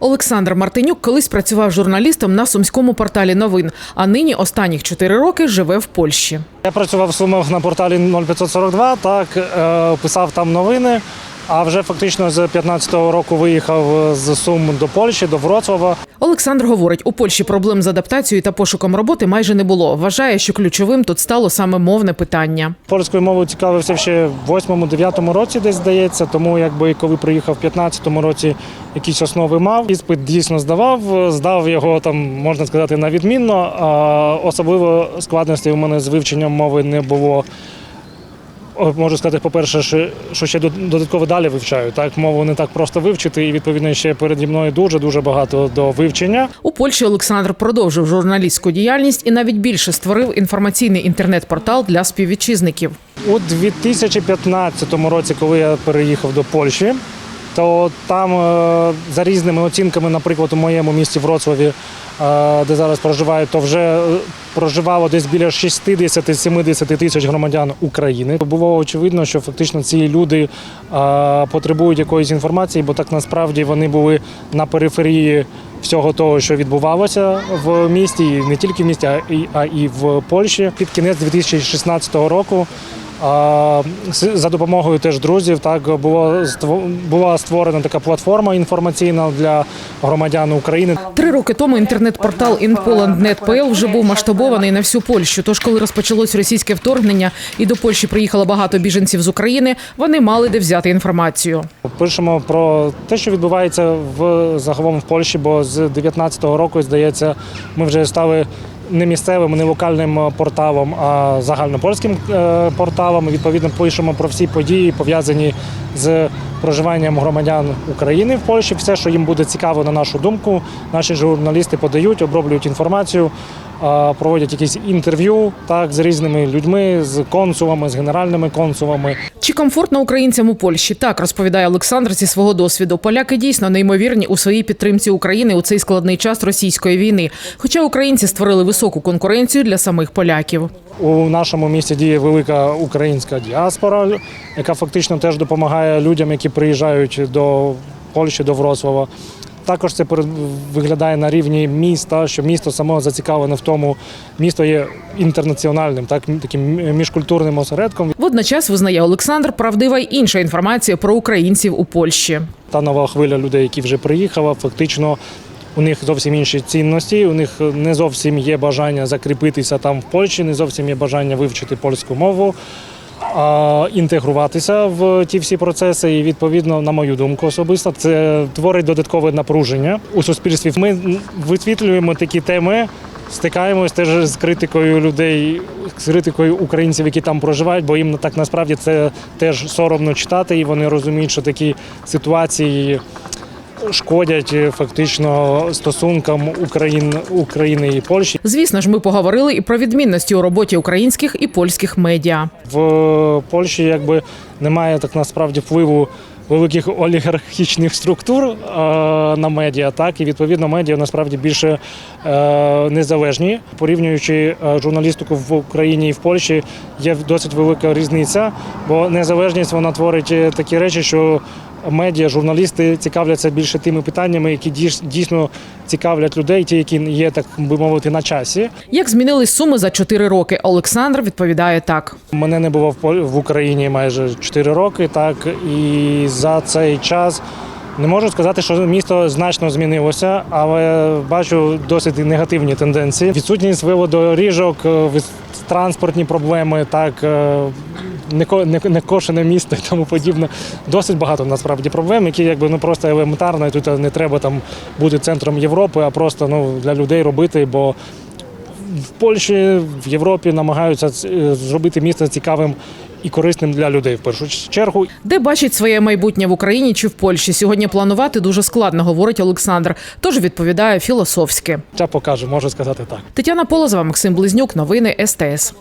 Олександр Мартинюк колись працював журналістом на сумському порталі новин, а нині останніх чотири роки живе в Польщі. Я працював в Сумах на порталі 0542, так е, писав там новини. А вже фактично з 15-го року виїхав з Сум до Польщі, до Вроцлава. Олександр говорить, у Польщі проблем з адаптацією та пошуком роботи майже не було. Вважає, що ключовим тут стало саме мовне питання. Польською мовою цікавився ще в 8-9 році, десь здається. Тому якби коли приїхав в 15-му році, якісь основи мав. Іспит дійсно здавав, здав його там, можна сказати, на відмінно. Особливо складностей у мене з вивченням мови не було. О, Можу сказати, по-перше, що- що ще дод- додатково далі вивчаю. Так, мову не так просто вивчити, і відповідно ще переді мною дуже дуже багато до вивчення. У Польщі Олександр продовжив журналістську діяльність і навіть більше створив інформаційний інтернет-портал для співвітчизників. У 2015 році, коли я переїхав до Польщі, то там е, за різними оцінками, наприклад, у моєму місті Вроцлаві, е, де зараз проживаю, то вже е, проживало десь біля 60-70 тисяч громадян України. Було очевидно, що фактично ці люди потребують якоїсь інформації, бо так насправді вони були на периферії всього того, що відбувалося в місті, і не тільки в місті, а і в Польщі. Під кінець 2016 року. За допомогою теж друзів так було була створена така платформа інформаційна для громадян України. Три роки тому інтернет-портал InPoland.net.pl вже був масштабований на всю Польщу. Тож, коли розпочалось російське вторгнення і до Польщі приїхало багато біженців з України, вони мали де взяти інформацію. Пишемо про те, що відбувається в загалом в Польщі, бо з 2019 року, здається, ми вже стали не місцевим, не локальним е, порталом, а загальнопольським е, порталом. Відповідно, пишемо про всі події, пов'язані з проживанням громадян України в Польщі. Все, що їм буде цікаво, на нашу думку, наші журналісти подають, оброблюють інформацію. е, Проводять якісь інтерв'ю так з різними людьми, з консулами, з генеральними консулами. Чи комфортно українцям у Польщі? Так розповідає Олександр зі свого досвіду. Поляки дійсно неймовірні у своїй підтримці України у цей складний час російської війни. Хоча українці створили високу конкуренцію для самих поляків. У нашому місті діє велика українська діаспора, яка фактично теж допомагає людям, які приїжджають до Польщі, до Вроцлава. Також це виглядає на рівні міста, що місто само зацікавлене в тому, місто є інтернаціональним, так таким міжкультурним осередком. Водночас визнає Олександр правдива й інша інформація про українців у Польщі. Та нова хвиля людей, які вже приїхала, фактично у них зовсім інші цінності. У них не зовсім є бажання закріпитися там в Польщі, не зовсім є бажання вивчити польську мову. Інтегруватися в ті всі процеси, і відповідно, на мою думку, особисто, це творить додаткове напруження у суспільстві. Ми висвітлюємо такі теми, стикаємось теж з критикою людей, з критикою українців, які там проживають, бо їм так насправді це теж соромно читати, і вони розуміють, що такі ситуації шкодять е, фактично стосункам Україн, України і Польщі. Звісно ж, ми поговорили і про відмінності у роботі українських і польських медіа. В Польщі якби немає так насправді впливу великих олігархічних структур е, на медіа, так і відповідно медіа насправді більше е, незалежні. Порівнюючи е, журналістику в Україні і в Польщі, є досить велика різниця, бо незалежність вона творить такі речі, що медіа, журналісти цікавляться більше тими питаннями, які дійс- дійсно цікавлять людей, ті, які є так би мовити на часі. Як змінились суми за чотири роки? Олександр відповідає так. Мене не було в Україні майже 4 роки, так і за цей час не можу сказати, що місто значно змінилося, але бачу досить негативні тенденції. Відсутність велодоріжок, е, вис- транспортні проблеми, так. е, не ко- не- не кошене місто і тому подібне. Досить багато насправді проблем, які якби ну просто елементарно. Тут не треба там бути центром Європи, а просто ну для людей робити, бо в Польщі, в Європі намагаються зробити місто цікавим і корисним для людей в першу чергу. Де бачить своє майбутнє в Україні чи в Польщі? Сьогодні планувати дуже складно, говорить Олександр. Тож відповідає філософськи. Це покаже, можу сказати так. Тетяна Полозова, Максим Близнюк, новини СТС.